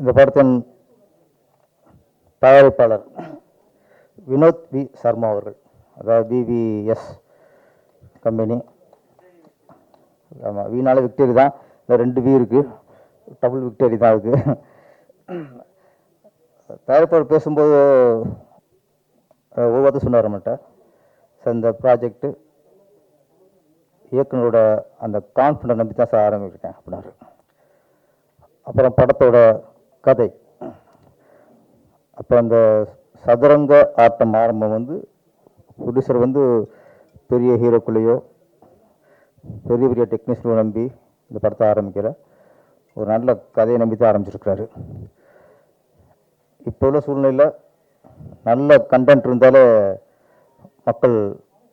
இந்த படத்தின் தயாரிப்பாளர் வினோத் வி சர்மா அவர்கள் அதாவது பிவிஎஸ் கம்பெனி. ஆமாம் வீணால விக்டரி தான். இல்லை ரெண்டு வி இருக்குது டபுள் விக்டரி தான் இருக்குது தயாரிப்பாளர் பேசும்போது அஹ், ஒரு வார்த்தை சொன்னார் நம்மகிட்ட சார் இந்த ப்ராஜெக்ட்டு இயக்குனரோட அந்த கான்ஃபிடன்ட் நம்பி தான் சார் ஆரம்பிச்சிருக்கேன் அப்படின்னாரு. அப்புறம் படத்தோட கதை. அப்போ அந்த சதுரங்க ஆட்டம் ஆரம்பம் வந்து ப்ரொடியூசர் வந்து பெரிய ஹீரோக்குள்ளேயோ பெரிய பெரிய டெக்னீஷியனை நம்பி இந்த படத்தை ஆரம்பிக்கிற ஒரு நல்ல கதையை நம்பி தான் ஆரம்பிச்சிருக்கிறாரு. இப்போ உள்ள சூழ்நிலையில் நல்ல கண்டென்ட் இருந்தாலே மக்கள்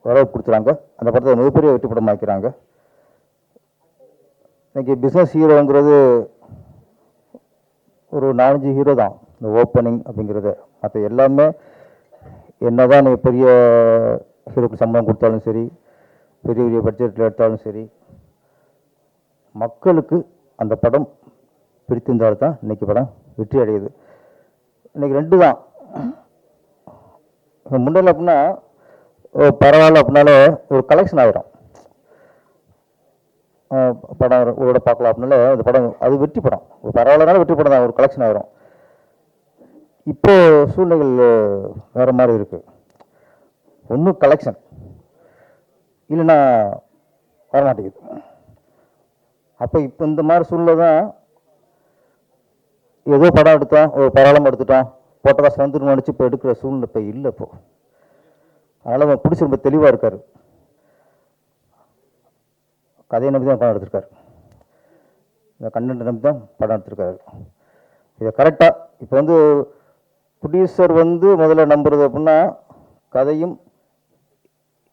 வரவு கொடுத்துறாங்க. அந்த படத்தை மிகப்பெரிய வெற்றி படமாக்கிறாங்க இன்றைக்கி பிஸ்னஸ் ஹீரோங்கிறது ஒரு நாலஞ்சு ஹீரோ தான். இந்த ஓப்பனிங் அப்படிங்கிறது. மற்ற எல்லாமே என்னதான் நீ பெரிய ஹீரோக்கு சம்பளம் கொடுத்தாலும் சரி பெரிய பெரிய பட்ஜெட்டில் எடுத்தாலும் சரி மக்களுக்கு அந்த படம் பிடித்திருந்தால் தான் இன்னைக்கு படம் வெற்றி அடையுது. இன்னைக்கு ரெண்டு தான். முன்னாடி அப்படின்னா பரவாயில்ல அப்படின்னாலே ஒரு கலெக்ஷன் ஆகிடும் படம் ஒரு- ஒரு பார்க்கலாம். அப்படின்னால அந்த படம் அது வெற்றி படம். ஒரு பரவாயில்லனாலும் வெற்றி படம் தான். ஒரு கலெக்ஷன் ஆயிரும் இப்போ சூழ்நிலைகள் வேறு மாதிரி இருக்குது ஒன்று கலெக்ஷன் இல்லைன்னா வரமாட்டேங்குது. அப்போ இப்போ இந்த மாதிரி சூழ்நிலை தான் ஏதோ படம் எடுத்தோம் ஒரு பரவாயில்லாம எடுத்துட்டோம் போட்ட காசு வந்துடும் நினச்சி இப்போ எடுக்கிற சூழ்நிலை இப்போ இல்லை இப்போ. அதனால் பிடிச்சி ரொம்ப தெளிவாக இருக்காரு. கதையை நம்பி தான் படம் எடுத்திருக்காரு. இந்த கண்டென்ட் நம்பி தான் படம் எடுத்திருக்காரு. இதை கரெக்டாக இப்போ வந்து ப்ரொடியூசர் வந்து முதல்ல நம்புறது அப்படின்னா கதையும்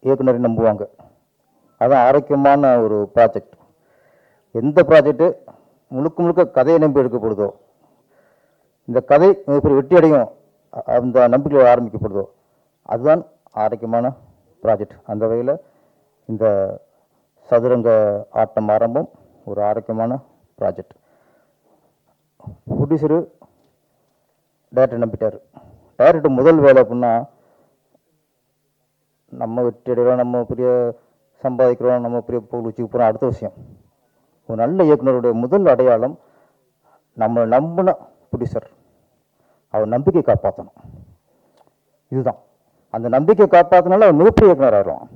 இயக்குனரையும் நம்புவாங்க. அதான் ஆரோக்கியமான ஒரு ப்ராஜெக்ட் எந்த ப்ராஜெக்ட்டு முழுக்க முழுக்க கதையை நம்பி எடுக்கப்படுதோ இந்த கதை மிகப்பெரிய வெற்றி அடையும் அந்த நம்பிக்கையில் ஆரம்பிக்கப்படுதோ அதுதான் ஆரோக்கியமான ப்ராஜெக்ட் அந்த வகையில் இந்த சதுரங்க ஆட்டம் ஆரம்பம். ஒரு ஆரோக்கியமான ப்ராஜெக்ட் ப்ரொடியூசரு டேரக்டர் நம்பிட்டார். டேரக்டர் முதல் வேலை அப்படின்னா நம்ம வெற்றி நம்ம பெரிய சம்பாதிக்கிறோம் நம்ம பெரிய பொருள் வச்சுக்க போகிறோம் அடுத்த விஷயம். ஒரு நல்ல இயக்குனருடைய முதல் அடையாளம் நம்ம நம்பின ப்ரொடியூசர் அவர் நம்பிக்கை காப்பாற்றணும் இதுதான். அந்த நம்பிக்கை காப்பாற்றினால அவர் மிகப்பெரிய இயக்குனர் ஆயிடுவான்.